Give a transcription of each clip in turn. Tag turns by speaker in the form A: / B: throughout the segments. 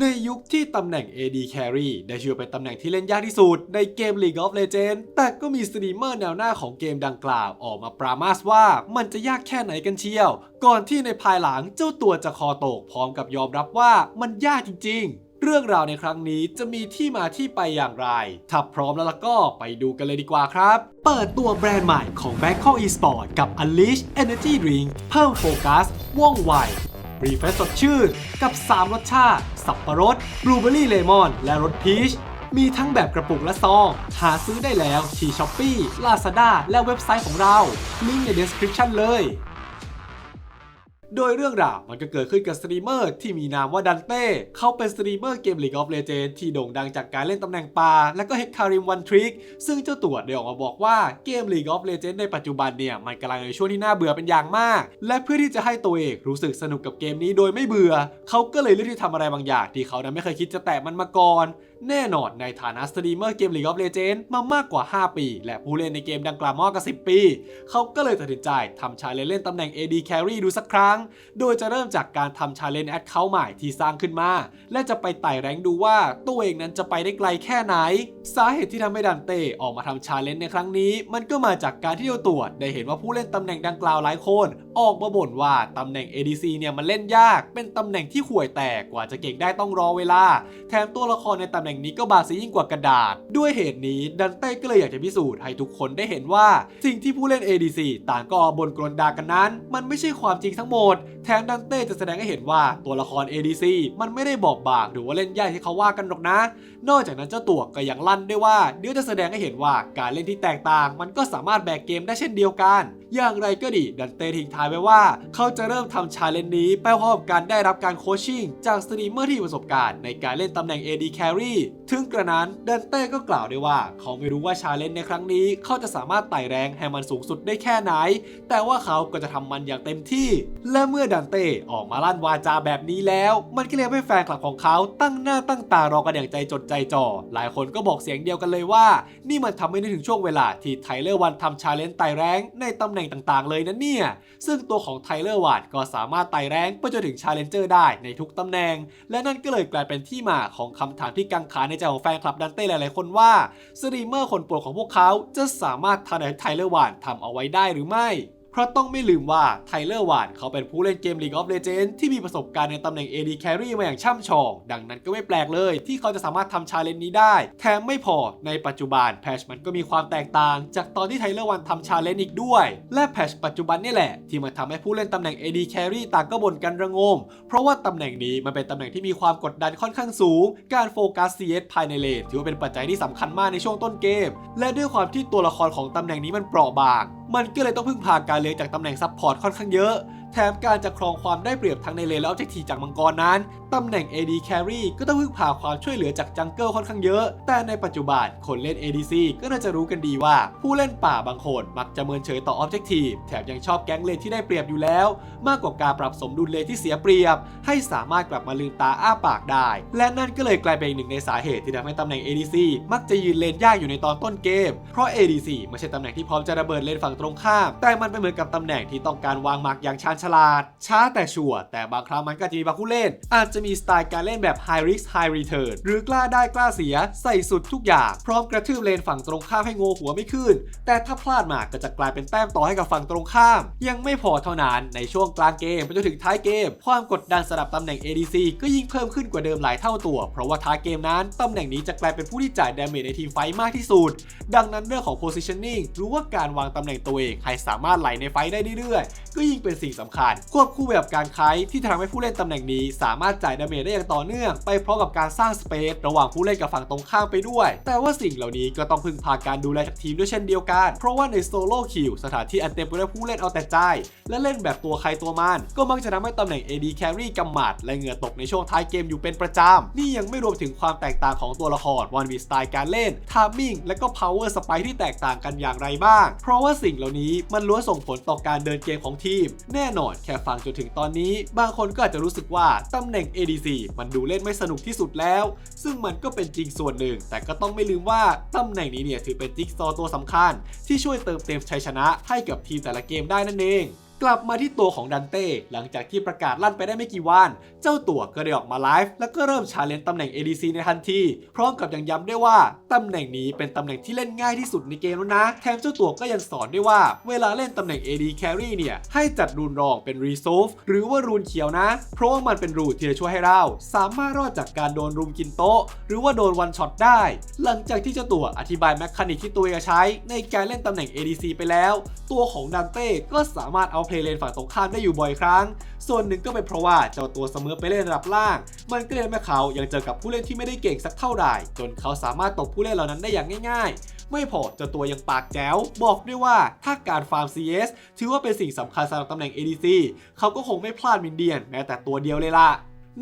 A: ในยุคที่ตำแหน่ง AD Carry ได้ชื่อเป็นตำแหน่งที่เล่นยากที่สุดในเกม League of Legends แต่ก็มีสตรีมเมอร์แนวหน้าของเกมดังกล่าวออกมาปรามาสว่ามันจะยากแค่ไหนกันเชียว ก่อนที่ในภายหลังเจ้าตัวจะคอตกพร้อมกับยอมรับว่ามันยากจริง ๆ เรื่องราวในครั้งนี้จะมีที่มาที่ไปอย่างไร ถ้าพร้อมแล้วล่ะก็ไปดูกันเลยดีกว่าครับ เปิดตัวแบรนด์ใหม่ของ Bangkok Esport กับ Unleash Energy Drink เพิ่มโฟกัสว่องไว รีเฟรชสดชื่น กับ 3 รสชาติ สับปะรดบลูเบอรี่เลมอน และรสพีช มีทั้งแบบกระปุกและซอง หาซื้อได้แล้วที่ช้อปปี้ลาซาด้าและเว็บไซต์ของเรา ลิงก์ใน description เลย โดยเรื่องราวมันก็เกิดขึ้นกับสตรีมเมอร์ที่มีนามว่าดันเต้เขาเป็นสตรีมเมอร์เกม League of Legends ที่โด่งดังจากการเล่นตำแหน่งปลาและก็เฮกคาริมวันทริกซึ่งเจ้าตัวได้ออกมาบอกว่าเกม League of Legends ในปัจจุบันเนี่ยมันกำลังในช่วงที่น่าเบื่อเป็นอย่างมาก และเพื่อที่จะให้ตัวเองรู้สึกสนุกกับเกมนี้โดยไม่เบื่อ เขาก็เลยเลือกที่ทำอะไรบางอย่างที่เขานั้นไม่เคยคิดจะแตะมันมาก่อน แน่นอนในฐานะสตรีมเมอร์เกม League of Legends มามากกว่า 5 ปี และผู้เล่นในเกมดังกล่าวมากกว่า10 ปี เขาก็เลยตัดสินใจทำชาเลนจ์เล่นตำแหน่ง AD Carry ดูสักครั้ง โดยจะเริ่มจากการทำชาเลนจ์แอดเคาท์ใหม่ที่สร้างขึ้นมา และจะไปไต่แรงดูว่าตัวเองนั้นจะไปได้ไกลแค่ไหน สาเหตุที่ทำให้ดันเต้ออกมาทำชาเลนจ์ในครั้งนี้ มันก็มาจากการที่เราตรวจได้เห็นว่าผู้เล่นตำแหน่งดังกล่าวหลายคนออกมาบ่นว่าตำแหน่ง ADC เนี่ยมันเล่นยาก เป็นตำแหน่งที่ห่วยแตกกว่าจะเก่งได้ต้องรอเวลา แถมตัวละครในตำแหน่งนี้ก็บาดเสียยิ่งกว่ากระดาษ ด้วยเหตุนี้ดันเต้ก็เลยอยากจะพิสูจน์ให้ทุกคนได้เห็นว่า สิ่งที่ผู้เล่น ADC ต่างก็เอาบนกรนดากันนั้น มันไม่ใช่ความจริงทั้งหมด แถมดันเต้จะแสดงให้เห็นว่าตัวละคร ADC มันไม่ได้บอกบากหรือว่าเล่นยากที่เขาว่ากันหรอกนะ นอกจากนั้นเจ้าตัวก็ยังลั่นด้วยว่าเดี๋ยวจะแสดงให้เห็นว่าการเล่นที่แตกต่าง มันก็สามารถแบกเกมได้เช่นเดียวกัน อย่างไรก็ดีดันเต้ทิ้งท้ายไว้ว่า เขาจะเริ่มทำชาเลนจ์นี้ไปพร้อมกับการได้รับการโคชชิ่งจากสตรีมเมอร์ที่มีประสบการณ์ในการเล่นตำแหน่ง AD Carry ถึงกระนั้นดันเต้ก็กล่าวด้วยว่า เขาไม่รู้ว่าชาเลนจ์ในครั้งนี้ เขาจะสามารถไต่แรงให้มันสูงสุดได้แค่ไหน แต่ว่าเขาก็จะทำมันอย่างเต็มที่ และเมื่อดันเต้ออกมาลั่นวาจาแบบนี้แล้ว มันก็เลยให้แฟนคลับของเขาตั้งหน้าตั้งตารอกันอย่างใจจดใจจ่อหลายคนก็บอกเสียงเดียวกันเลยว่า นี่มันทำให้นึกถึงช่วงเวลาที่ไทเลอร์วันทำชาเลนจ์ไต่แรงในตำแหน่งต่างๆ เลยนะเนี่ยซึ่งึ่งตัวของไทเลอร์วัดก็สามารถไต่แรงไปจนถึงชาเลนเจอร์ได้ในทุกตำแหน่ง และนั่นก็เลยกลายเป็นที่มาของคำถามที่กังขาในใจของแฟนคลับดันเต้หลายๆคนว่าสตรีมเมอร์คนโปรดของพวกเขาจะสามารถทำให้ไทเลอร์วัดทำเอาไว้ได้หรือไม่ เพราะต้องไม่ลืมว่าไทเลอร์วานเขาเป็นผู้เล่นเกม League of Legends ที่มีประสบการณ์ในตำแหน่ง AD Carry มาอย่างช่ำชอง ดังนั้นก็ไม่แปลกเลยที่เขาจะสามารถทำชาเลนจ์นี้ได้ แถมไม่พอในปัจจุบันแพชมันก็มีความแตกต่าง จากตอนที่ไทเลอร์วันทำชาเลนจ์อีกด้วย และแพชปัจจุบันนี่แหละ ที่มาทำให้ผู้เล่นตำแหน่ง AD Carry ต่างก็บ่นกันระงม เพราะว่าตำแหน่งนี้มันเป็นตำแหน่งที่มีความกดดันค่อนข้างสูง การโฟกัส CS ภายในเลนถือว่าเป็นปัจจัยที่สำคัญมากในช่วงต้นเกม และด้วยความที่ตัวละครของตำแหน่งนี้มันเปราะบาง มันก็เลยต้องพึ่งพาการเลี้ยงจากตำแหน่งซัพพอร์ตค่อนข้างเยอะ แถมการจะครองความได้เปรียบทั้งในเลนและออบเจกตีจากมังกรนั้น ตำแหน่ง AD Carry ก็ต้องพึ่งพาความช่วยเหลือจากจังเกิลค่อนข้างเยอะ แต่ในปัจจุบันคนเล่น ADC ก็น่าจะรู้กันดีว่า ผู้เล่นป่าบางคนมักจะเมินเฉยต่อออบเจกตีแถมยังชอบแก๊งเลนที่ได้เปรียบอยู่แล้ว มากกว่าการปรับสมดุลเลนที่เสียเปรียบ ให้สามารถกลับมาลืมตาอ้าปากได้ และนั่นก็เลยกลายเป็นหนึ่งในสาเหตุที่ทำให้ตำแหน่ง ADC มักจะยืนเลนยากอยู่ในตอนต้นเกม เพราะ ADC ไม่ใช่ตำแหน่งที่พร้อมจะระเบิดเลนฝั่งตรงข้าม แต่มันเป็นเหมือนกับตำแหน่งที่ต้องการวางหมากอย่างชาญฉลาด ช้าแต่ชัวร์แต่บางครั้งมันก็จะมีบางผู้เล่น อาจจะมีสไตล์การเล่นแบบ high risk high return หรือกล้าได้กล้าเสียใส่สุดทุกอย่าง พร้อมกระทืบเลนฝั่งตรงข้ามให้โงหัวไม่ขึ้น แต่ถ้าพลาดมาก็จะกลายเป็นแต้มต่อให้กับฝั่งตรงข้าม ยังไม่พอเท่านั้นในช่วงกลางเกมไปจนถึงท้ายเกม ความกดดันสำหรับตำแหน่ง ADC ก็ยิ่งเพิ่มขึ้นกว่าเดิมหลายเท่าตัว เพราะว่าท้ายเกมนั้นตำแหน่งนี้จะกลายเป็นผู้ที่จ่ายดาเมจในทีมไฟท์มากที่สุด ดังนั้นเรื่องของ positioning หรือว่าการวางตำแหน่งตัวเองให้สามารถไหลในไฟท์ได้เรื่อยๆ ก็ยิ่งเป็นสิ่งสำคัญ ควบคู่ไปกับการไคที่ทำให้ผู้เล่นตำแหน่งนี้สามารถจ่ายดาเมจได้อย่างต่อเนื่อง ไปพร้อมกับการสร้างสเปซระหว่างผู้เล่นกับฝั่งตรงข้ามไปด้วย แต่ว่าสิ่งเหล่านี้ก็ต้องพึ่งพาการดูแลจากทีมด้วยเช่นเดียวกัน เพราะว่าในโซโล่คิวสถานที่อันเต็มไปด้วยผู้เล่นเอาแต่ใจ และเล่นแบบตัวใครตัวมัน ก็มักจะทำให้ตำแหน่ง AD Carry กำหมัดและเหงื่อตกในช่วงท้ายเกมอยู่เป็นประจำ นี่ยังไม่รวมถึงความแตกต่างของตัวละครวันวีสไตล์การเล่นทามมิ่งและก็ power spike ที่แตกต่างกันอย่างไรบ้าง เพราะว่าสิ่งเหล่านี้มันล้วนส่งผลต่อการเดินเกมของทีม แน่นอนแค่ฟังจนถึงตอนนี้ บางคนก็อาจจะรู้สึกว่าตำแหน่ง ADC มันดูเล่นไม่สนุกที่สุดแล้ว ซึ่งมันก็เป็นจริงส่วนหนึ่ง แต่ก็ต้องไม่ลืมว่าตำแหน่งนี้เนี่ยถือเป็นจิ๊กซอว์ตัวสำคัญ ที่ช่วยเติมเต็มชัยชนะให้กับทีมแต่ละเกมได้นั่นเอง กลับมาที่ตัวของดันเต้หลังจากที่ประกาศลั่นไปได้ไม่กี่วัน เจ้าตัวก็ได้ออกมาไลฟ์แล้วก็เริ่มชาเลนจ์ตำแหน่ง ADC ในทันที พร้อมกับยังย้ำได้ว่าตำแหน่งนี้เป็นตำแหน่งที่เล่นง่ายที่สุดในเกมแล้วนะ แถมเจ้าตัวก็ยังสอนด้วยว่า เวลาเล่นตำแหน่ง AD Carry เนี่ยให้จัดรูนรองเป็น Resolve หรือว่ารูนเขียวนะ เพราะว่ามันเป็นรูนที่จะช่วยให้เรา สามารถรอดจากการโดนรุมกินโต๊ะ หรือว่าโดนวันช็อตได้ หลังจากที่เจ้าตัวอธิบายแมคคานิกที่ตัวเองใช้ ในการเล่นตำแหน่ง ADC ไปแล้ว ตัวของดันเต้ก็สามารถเอาย์เลนฝั่งตรงข้ามได้อยู่บ่อยครั้ง ส่วนหนึ่งก็เป็นเพราะว่าเจ้าตัวเสมอไปเล่นระดับล่าง มันก็เลยทำให้เขายังเจอกับผู้เล่นที่ไม่ได้เก่งสักเท่าไหร่จนเขาสามารถตบผู้เล่นเหล่านั้นได้อย่างง่าย ๆ ไม่พอเจ้าตัวยังปากแจ๋วบอกด้วยว่าถ้าการฟาร์ม CS ถือว่าเป็นสิ่งสำคัญสำหรับตำแหน่ง ADC เขาก็คงไม่พลาดมินเดียนแม้แต่ตัวเดียวเลยล่ะ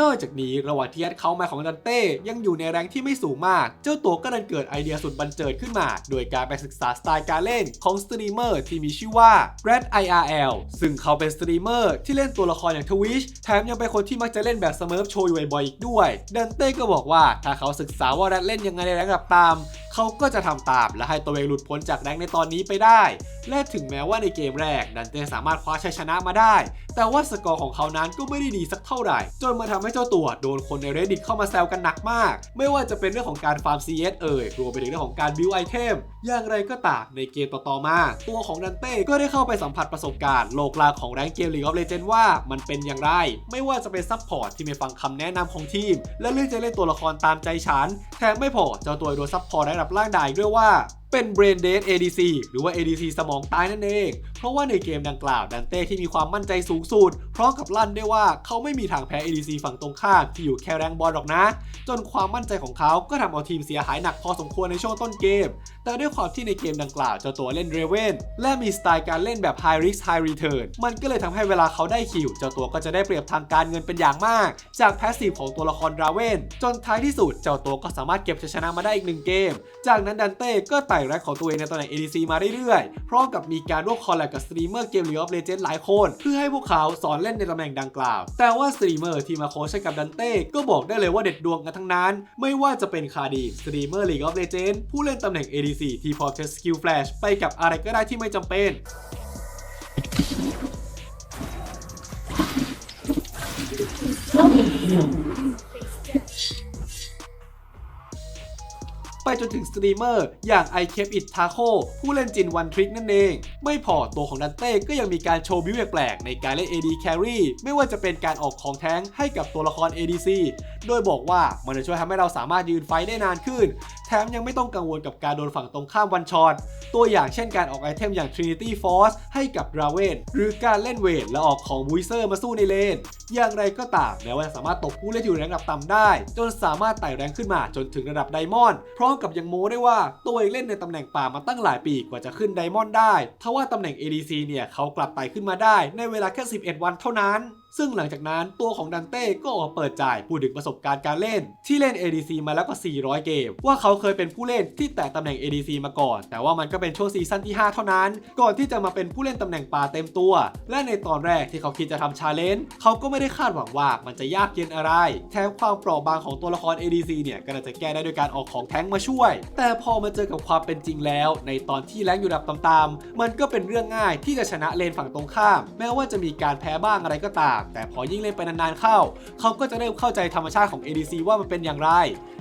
A: นอกจากนี้ระหว่างที่ยัดเข้ามาของดันเต้ยังอยู่ในแรงที่ไม่สูงมาก เจ้าตัวก็ดันเกิดไอเดียสุดบันเจิดขึ้นมา โดยการไปศึกษาสไตล์การเล่นของสตรีมเมอร์ที่มีชื่อว่า Red IRL ซึ่งเขาเป็นสตรีมเมอร์ที่เล่นตัวละครอย่างทวิชแถมยังเป็นคนที่มักจะเล่นแบบสเมิร์ฟโชว์อยู่บ่อยๆอีกด้วย ดันเต้ก็บอกว่าถ้าเขาศึกษาว่าแรดเล่นยังไงในแรงระดับตาม เขาก็จะทำตามและให้ตัวเองหลุดพ้นจากแรงในตอนนี้ไปได้ และถึงแม้ว่าในเกมแรกดันเต้สามารถคว้าชัยชนะมาได้ แต่ว่าสกอร์ของเขานั้นก็ไม่ได้ดีสักเท่าไหร่ จนมาทำให้เจ้าตัวโดนคนใน Reddit เข้ามาแซวกันหนักมาก ไม่ว่าจะเป็นเรื่องของการฟาร์ม CS เอ่ยรวมไปถึงเรื่องของการบิวไอเทมอย่างไรก็ตามในเกมต่อๆมา ตัวของดันเต้ก็ได้เข้าไปสัมผัสประสบการณ์โลกลาของแรงเกม League of Legends ว่ามันเป็นอย่างไร ไม่ว่าจะเป็นซัพพอร์ตที่ไม่ฟังคำแนะนำของทีม และเลือกจะเล่นตัวละครตามใจฉันแถมไม่พอเจ้าตัวโดนซัพพอร์ตได้ระดับร่างด่ายด้วยว่า เป็น Brain Dead ADC หรือว่า ADC สมองตายนั่นเอง เพราะว่าในเกมดังกล่าวดันเต้ที่มีความมั่นใจสูงสุดพร้อมกับลั่นได้ว่าเขาไม่มีทางแพ้ ADC ฝั่งตรงข้ามที่อยู่แค่แรงบอลหรอกนะ จนความมั่นใจของเขาก็ทำเอาทีมเสียหายหนักพอสมควรในช่วงต้นเกม แต่ด้วยความที่ในเกมดังกล่าวเจ้าตัวเล่นเรเวนและมีสไตล์การเล่นแบบ High Risk High Return มันก็เลยทำให้เวลาเขาได้คิวเจ้าตัวก็จะได้เปรียบทางการเงินเป็นอย่างมาก จากแพสซีฟของตัวละครราเวนจนท้ายที่สุดเจ้าตัวก็สามารถเก็บชัยชนะมาได้อีกหนึ่งเกม จากนั้นดันเต้ก็ไต่แรงของตัวเองในตำแหน่ง ADC มาเรื่อยๆ พร้อมกับมีการร่วมคอลแลบกับสตรีมเมอร์เกม League of Legends หลายคน เพื่อให้พวกเขาสอนเล่นในตำแหน่งดังกล่าว แต่ว่าสตรีมเมอร์ที่มาโค้ชกับดันเต้ก็บอกได้เลยว่าเด็ดดวงกันทั้งนั้น ไม่ว่าจะเป็นคาดีสตรีมเมอร์ League of Legends ผู้เล่นตำแหน่ง ADC ที่พร้อมใช้สกิลแฟลชไปกับอะไรก็ได้ที่ไม่จำเป็น ไปจนถึงสตรีมเมอร์อย่าง i k e p It Taco ผู้เล่นจินวันทริกนั่นเอง ไม่พอตัวของดันเต้ก็ยังมีการโชว์บิวแปลกๆในการเล่น AD Carry ไม่ว่าจะเป็นการออกของแท้งให้กับตัวละคร ADC โดยบอกว่ามันจะช่วยทำให้เราสามารถยืนไฟได้นานขึ้น แถมยังไม่ต้องกังวลกับการโดนฝั่งตรงข้ามวันช็อตตัวอย่างเช่นการออกไอเทมอย่าง Trinity Force ให้กับราเวนหรือการเล่นเวทและออกของบูเซอร์มาสู้ในเลน อย่างไรก็ตามแม้ว่าสามารถตบผู้เล่นอยู่ในระดับต่ำได้ จนสามารถไต่แรงขึ้นมาจนถึงระดับไดมอนด์พร้อมกับยังโม้ได้ว่าตัวเองเล่นในตำแหน่งป่ามาตั้งหลายปีกว่าจะขึ้นไดมอนด์ได้ทว่าตำแหน่ง ADC เนี่ยเขากลับไต่ขึ้นมาได้ในเวลาแค่ 11 วันเท่านั้น ซึ่งหลังจากนั้นตัวของดันเต้ก็ออกมาเปิดใจพูดถึงประสบการณ์การเล่น ที่เล่น ADC มาแล้วกว่า 400 เกม ว่าเขาเคยเป็นผู้เล่นที่แตะตำแหน่ง ADC มาก่อน แต่ว่ามันก็เป็นช่วงซีซั่นที่ 5 เท่านั้น ก่อนที่จะมาเป็นผู้เล่นตำแหน่งป่าเต็มตัว และในตอนแรกที่เขาคิดจะทำชาเลนจ์เขาก็ไม่ได้คาดหวังว่ามันจะยากเย็นอะไร แถมความเปราะบางของตัวละคร ADC เนี่ยก็น่าจะแก้ได้ด้วยการออกของแท้งมาช่วย แต่พอมาเจอกับความเป็นจริงแล้ว ในตอนที่แรงอยู่ระดับต่ำๆมันก็เป็นเรื่องง่ายที่จะชนะเลนฝั่งตรงข้าม แม้ว่าจะมีการแพ้บ้างอะไรก็ตามแต่พอยิ่งเล่นไปนานๆเข้า เขาก็จะเริ่มเข้าใจธรรมชาติของ ADC ว่ามันเป็นอย่างไร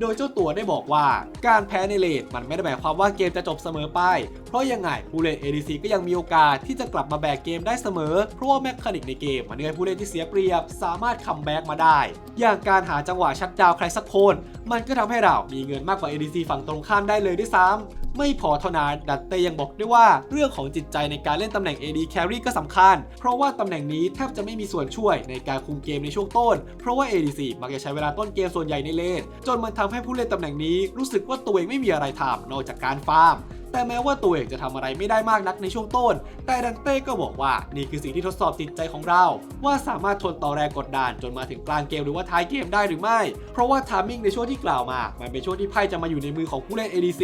A: โดยเจ้าตัวได้บอกว่า การแพ้ในเลนมันไม่ได้หมายความว่าเกมจะจบเสมอไป เพราะยังไงผู้เล่น ADC ก็ยังมีโอกาสที่จะกลับมาแบกเกมได้เสมอ เพราะว่าแมคคานิกในเกมมันให้ผู้เล่นที่เสียเปรียบ สามารถคัมแบ็กมาได้ อย่างการหาจังหวะชัดดาวใครสักคน มันก็ทำให้เรามีเงินมากกว่า ADC ฝั่งตรงข้ามได้เลยด้วยซ้ำ ไม่พอเท่านั้นดัตเต้ยังบอกด้วยว่าเรื่องของจิตใจในการเล่นตำแหน่ง AD Carry ก็สำคัญ เพราะว่าตำแหน่งนี้แทบจะไม่มีส่วนช่วยในการคุมเกมในช่วงต้น เพราะว่า ADC มักจะใช้เวลาต้นเกมส่วนใหญ่ในเลนจนมันทำให้ผู้เล่นตำแหน่งนี้รู้สึกว่าตัวเองไม่มีอะไรทำนอกจากการฟาร์มแต่แม้ว่าตัวเองจะทำอะไรไม่ได้มากนักในช่วงต้น แต่ดันเต้ก็บอกว่านี่คือสิ่งที่ทดสอบจิตใจของเรา ว่าสามารถทนต่อแรงกดดันจนมาถึงกลางเกมหรือว่าท้ายเกมได้หรือไม่ เพราะว่าทามมิ่งในช่วงที่กล่าวมา มันเป็นช่วงที่ไพ่จะมาอยู่ในมือของผู้เล่น ADC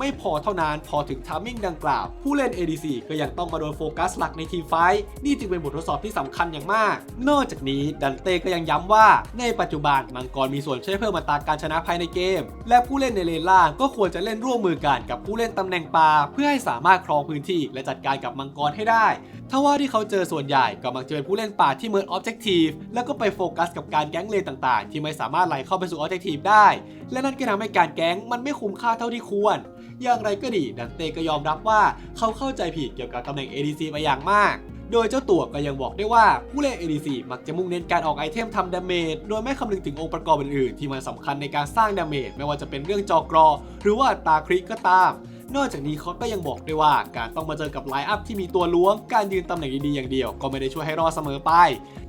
A: ไม่พอเท่านั้นพอถึงทามมิ่งดังกล่าว ผู้เล่น ADC ก็ยังต้องมาโดนโฟกัสหลักในทีมไฟท์นี่จึงเป็นบททดสอบที่สำคัญอย่างมาก นอกจากนี้ดันเต้ก็ยังย้ำว่า ในปัจจุบันมังกรมีส่วนช่วยเพิ่มอัตราการชนะภายในเกม และผู้เล่นในเลนล่างก็ควรจะเล่นร่วมมือกันกับผู้เล่นตำแหน่งป่าเพื่อให้สามารถครองพื้นที่และจัดการกับมังกรให้ได้ทว่าที่เขาเจอส่วนใหญ่ก็มักจะเป็นผู้เล่นป่าที่เมินออบเจกตีฟแล้วก็ไปโฟกัสกับการแก๊งเลนต่างๆ ที่ไม่สามารถไหลเข้าไปสู่ออบเจกตีฟได้ และนั่นก็ทำให้การแก๊งมันไม่คุ้มค่าเท่าที่ควร อย่างไรก็ดีดันเต้ก็ยอมรับว่าเขาเข้าใจผิดเกี่ยวกับตำแหน่ง ADC มาอย่างมากโดยเจ้าตัวก็ยังบอกได้ว่าผู้เล่น ADC มักจะมุ่งเน้นการออกไอเทมทำดาเมจโดยไม่คำนึงถึงองค์ประกอบอื่นๆ ที่มันสำคัญในการสร้างดาเมจไม่ว่าจะเป็นเรื่องจอกรอ หรือว่าตาคริกก็ตาม นอกจากนี้เขาก็ยังบอกด้วยว่า การต้องมาเจอกับไลน์อัพที่มีตัวล้วง การยืนตำแหน่งดีๆอย่างเดียว ก็ไม่ได้ช่วยให้รอดเสมอไป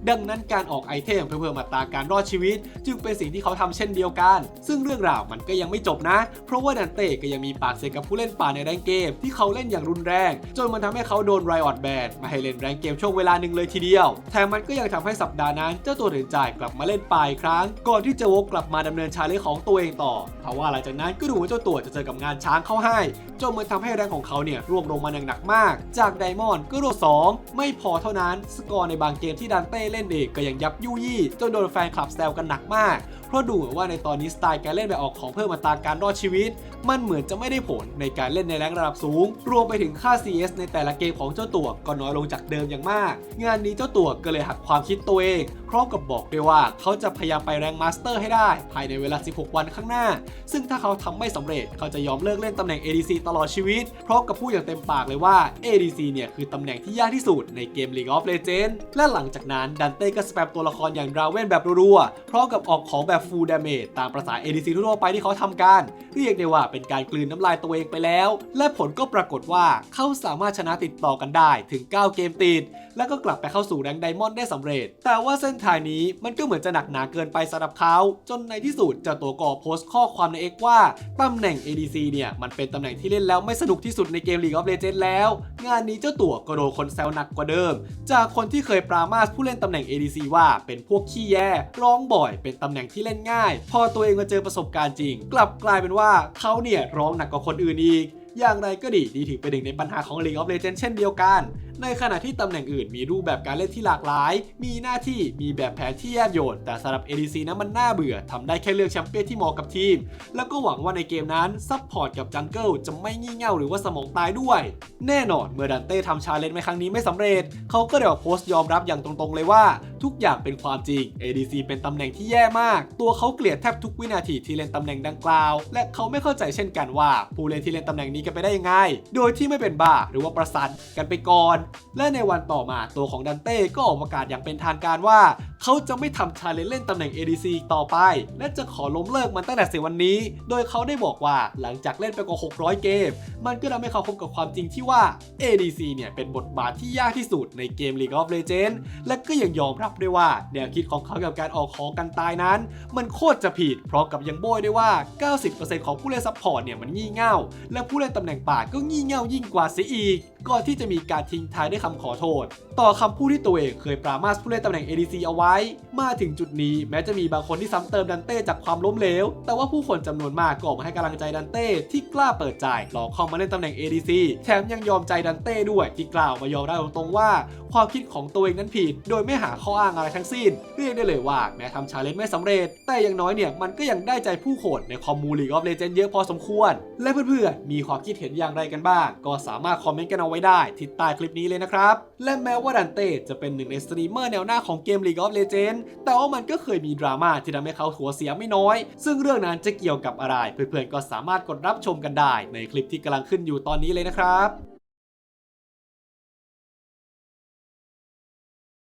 A: ดังนั้นการออกไอเทมเพื่อเพิ่มอัตราการรอดชีวิต จึงเป็นสิ่งที่เขาทำเช่นเดียวกัน ซึ่งเรื่องราวมันก็ยังไม่จบนะ เพราะว่าดันเต้ก็ยังมีปากเสียงกับผู้เล่นป่าในแรงเกม ที่เขาเล่นอย่างรุนแรง จนมันทำให้เขาโดนไรออดแบนมาให้เล่นแรงเกมช่วงเวลาหนึ่งเลยทีเดียว แถมมันก็ยังทำให้สัปดาห์นั้นเจ้าตัวถึงจ่ายกลับมาเล่นป่าอีกครั้ง ก่อนที่จะวกกลับมาดำเนินชาเลนจ์ของตัวเองต่อ เพราะว่าหลังจากนั้นก็ดูว่าเจ้าตัวจะเจอกับงานช้างเข้าให้ จนมันทำให้แรงของเขาเนี่ยร่วงลงมาอย่างหนักมาก จากไดมอนด์ก็ร่วงสองไม่พอเท่านั้น สกอร์ในบางเกมที่ดันเต้เล่นเองก็ยังยับยุยี่จนโดนแฟนคลับแซวกันหนักมาก เพราะดูเหมือนว่าในตอนนี้สไตล์การเล่นแบบออกของเพิ่มอัตราการรอดชีวิต มันเหมือนจะไม่ได้ผลในการเล่นในแรงระดับสูง รวมไปถึงค่า CS ในแต่ละเกมของเจ้าตัวก็น้อยลงจากเดิมอย่างมาก งานนี้เจ้าตัวก็เลยหักความคิดตัวเองพร้อมกับบอกด้วยว่าเขาจะพยายามไปแรงมาสเตอร์ให้ได้ ภายในเวลา 16 วันข้างหน้า ซึ่งถ้าเขาทำไม่สำเร็จเขาจะยอมเลิกเล่นตำแหน่ง ADC ตลอดชีวิตพร้อมกับพูดอย่างเต็มปากเลยว่า ADC เนี่ยคือตำแหน่งที่ยากที่สุดในเกม League of Legends และหลังจากนั้นดันเต้ก็สแปมตัวละครอย่างดราเวนแบบรัวๆพร้อมกับออกของแบบ full damage ตามประสา ADC ทั่วไปที่เขาทำกันเรียกได้ว่าเป็นการกลืนน้ำลายตัวเองไปแล้ว และผลก็ปรากฏว่าเขาสามารถชนะติดต่อกันได้ถึง 9 เกมติด แล้วก็กลับไปเข้าสู่แรงไดมอนด์ได้สำเร็จ แต่ว่าเส้นทางนี้มันก็เหมือนจะหนักหนาเกินไปสำหรับเขา จนในที่สุดเจ้าตัวก็โพสต์ข้อความใน X ว่าตำแหน่ง ADC เนี่ยมันเป็นตำแหน่งที่เล่นแล้วไม่สนุกที่สุดในเกม League of Legends แล้ว งานนี้เจ้าตัวก็โดนคนแซวหนักกว่าเดิม จากคนที่เคยปรามาสผู้เล่นตำแหน่ง ADC ว่าเป็นพวกขี้แย่ร้องบ่อยเป็นตำแหน่งที่เล่นง่าย พอตัวเองมาเจอประสบการณ์จริง กลับกลายเป็นว่าเขาเนี่ยร้องหนักกว่าคนอื่นอีก อย่างไรก็ดีดีถือเป็นหนึ่งในปัญหาของ League of Legends เช่นเดียวกัน ในขณะที่ตำแหน่งอื่นมีรูปแบบการเล่นที่หลากหลาย มีหน้าที่มีแบบแผนที่แยบยนแต่สำหรับ ADC นั้นมันน่าเบื่อทำได้แค่เลือกแชมเปี้ยนที่เหมาะกับทีม แล้วก็หวังว่าในเกมนั้นซัพพอร์ตกับจังเกิลจะไม่งี่เง่าหรือว่าสมองตายด้วย แน่นอนเมื่อดันเต้ทำชาเลนจ์ในครั้งนี้ไม่สำเร็จเขาก็ได้ออกโพสต์ยอมรับอย่างตรงๆเลยว่า ทุกอย่างเป็นความจริง ADC เป็นตำแหน่งที่แย่มาก ตัวเขาเกลียดแทบทุกวินาทีที่เล่นตำแหน่งดังกล่าว และเขาไม่เข้าใจเช่นกันว่า ผู้เล่นที่เล่นตำแหน่งนี้กันไปได้ยังไง โดยที่ไม่เป็นบ้าหรือว่าประสานกันไปก่อน และในวันต่อมาตัวของดันเต้ก็ออกประกาศอย่างเป็นทางการว่า เขาจะไม่ทำชาเลนจ์เล่นตำแหน่ง ADC อีกต่อไป และจะขอล้มเลิกมันตั้งแต่เสวันนี้ โดยเขาได้บอกว่าหลังจากเล่นไปกว่า 600 เกม มันก็ทำให้เขาพบกับความจริงที่ว่า ADC เนี่ยเป็นบทบาทที่ยากที่สุดในเกม League of Legends และก็ยังยอมรับด้วยว่า แนวคิดของเขาเกี่ยวกับการออกของกันตายนั้น มันโคตรจะผิดพร้อมกับยังโบยด้วยว่า 90%ของผู้เล่นซัพพอร์ตเนี่ยมันงี่เง่าและผู้เล่นตำแหน่งป่าก็งี่เง่ายิ่งกว่าเสียอีก ก่อนที่จะมีการทิ้งท้ายด้วยคำขอโทษ ต่อคำพูดที่ตัวเองเคยปรามาสผู้เล่นตำแหน่ง ADC เอาไว้ มาถึงจุดนี้แม้จะมีบางคนที่ซ้ำเติมดันเต้จากความล้มเหลว แต่ว่าผู้คนจำนวนมากก็ออกมาให้กำลังใจดันเต้ที่กล้าเปิดใจลองเข้ามาเล่นตำแหน่ง ADC แถมยังยอมใจดันเต้ด้วยที่กล่าวมายอมรับตรงๆว่า ความคิดของตัวเองนั้นผิด โดยไม่หาข้ออ้างอะไรทั้งสิ้น เรียกได้เลยว่าแม้ทำชาเลนจ์ไม่สำเร็จ แต่อย่างน้อยเนี่ยมันก็ยังได้ใจผู้คนในคอมมู League of Legends เยอะพอสมควร และเพื่อนๆมีความคิดเห็นอย่างไรกันบ้าง ก็สามารถคอมเมนต์กันเอาไว้ได้ที่ใต้คลิปนี้เลยนะครับ และแม้ว่าดันเต้จะเป็นหนึ่งในสตรีมเมอร์แนวหน้าของเกม League of Legends แต่ว่ามันก็เคยมีดราม่าที่ทำให้เขาหัวเสียไม่น้อย ซึ่งเรื่องนั้นจะเกี่ยวกับอะไร เพื่อนๆก็สามารถกดรับชมกันได้ในคลิปที่กำลังขึ้นอยู่ตอนนี้เลยนะครับ